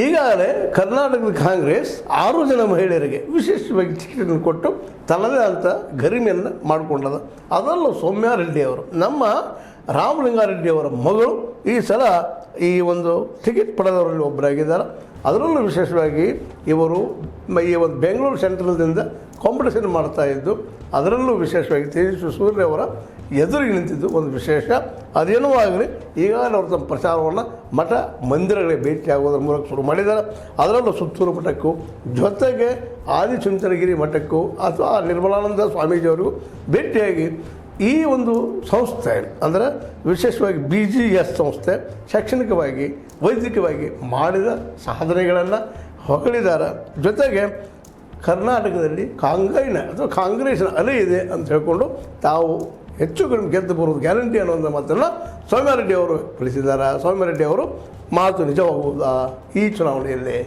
ಈಗಾಗಲೇ ಕರ್ನಾಟಕದ ಕಾಂಗ್ರೆಸ್ ಆರು ಜನ ಮಹಿಳೆಯರಿಗೆ ವಿಶೇಷವಾಗಿ ಟಿಕೆಟನ್ನು ಕೊಟ್ಟು ತನ್ನದೇ ಅಂತ ಗರಿಮೆಯನ್ನು ಮಾಡಿಕೊಂಡದ. ಅದರಲ್ಲೂ ಸೌಮ್ಯಾರೆಡ್ಡಿ ಅವರು. ನಮ್ಮ ರಾಮಲಿಂಗಾರೆಡ್ಡಿ ಅವರ ಮಗಳು ಈ ಸಲ ಈ ಒಂದು ಟಿಕೆಟ್ ಪಡೆದವರಲ್ಲಿ ಒಬ್ಬರಾಗಿದ್ದಾರೆ. ಅದರಲ್ಲೂ ವಿಶೇಷವಾಗಿ ಇವರು ಈ ಒಂದು ಬೆಂಗಳೂರು ಸೆಂಟ್ರಲ್ದಿಂದ ಕಾಂಪಿಟೇಷನ್ ಮಾಡ್ತಾ ಇದ್ದು, ಅದರಲ್ಲೂ ವಿಶೇಷವಾಗಿ ತೇಜಸ್ವಿ ಸೂರ್ಯ ಅವರ ಎದುರಿಗೆ ನಿಂತಿದ್ದು ಒಂದು ವಿಶೇಷ. ಅದೇನೂ ಆಗಲಿ, ಈಗಾಗಲೇ ಅವರು ತಮ್ಮ ಪ್ರಚಾರವನ್ನು ಮಠ ಮಂದಿರಗಳಿಗೆ ಭೇಟಿಯಾಗೋದ್ರ ಮೂಲಕ ಶುರು ಮಾಡಿದ್ದಾರೆ. ಅದರಲ್ಲೂ ಸುತ್ತೂರು ಮಠಕ್ಕೂ, ಜೊತೆಗೆ ಆದಿಚುಂಚನಗಿರಿ ಮಠಕ್ಕೂ, ಅಥವಾ ನಿರ್ಮಲಾನಂದ ಸ್ವಾಮೀಜಿಯವರಿಗೂ ಭೇಟಿಯಾಗಿ ಈ ಒಂದು ಸಂಸ್ಥೆ, ಅಂದರೆ ವಿಶೇಷವಾಗಿ ಬಿ ಜಿ ಎಸ್ ಸಂಸ್ಥೆ, ಶೈಕ್ಷಣಿಕವಾಗಿ, ವೈದ್ಯಕೀಯವಾಗಿ ಮಾಡಿದ ಸಾಧನೆಗಳನ್ನು ಹೊಗಳಿದ್ದಾರೆ ಜೊತೆಗೆ ಕರ್ನಾಟಕದಲ್ಲಿ ಕಾಂಗ್ರೆಸ್ನ ಅಥವಾ ಕಾಂಗ್ರೆಸ್ನ ಅಲೆ ಇದೆ ಅಂತ ಹೇಳಿಕೊಂಡು ತಾವು ಹೆಚ್ಚು ಕಡಿಮೆ ಗೆದ್ದು ಬರುವುದು ಗ್ಯಾರಂಟಿ ಅನ್ನುವಂಥ ಮಾತನ್ನು ಸೌಮ್ಯಾರೆಡ್ಡಿ ಅವರು ತಿಳಿಸಿದ್ದಾರೆ ಸೌಮ್ಯಾರೆಡ್ಡಿ ಅವರು ಮಾತು ನಿಜವಾಗುವುದಾ ಈ ಚುನಾವಣೆಯಲ್ಲಿ?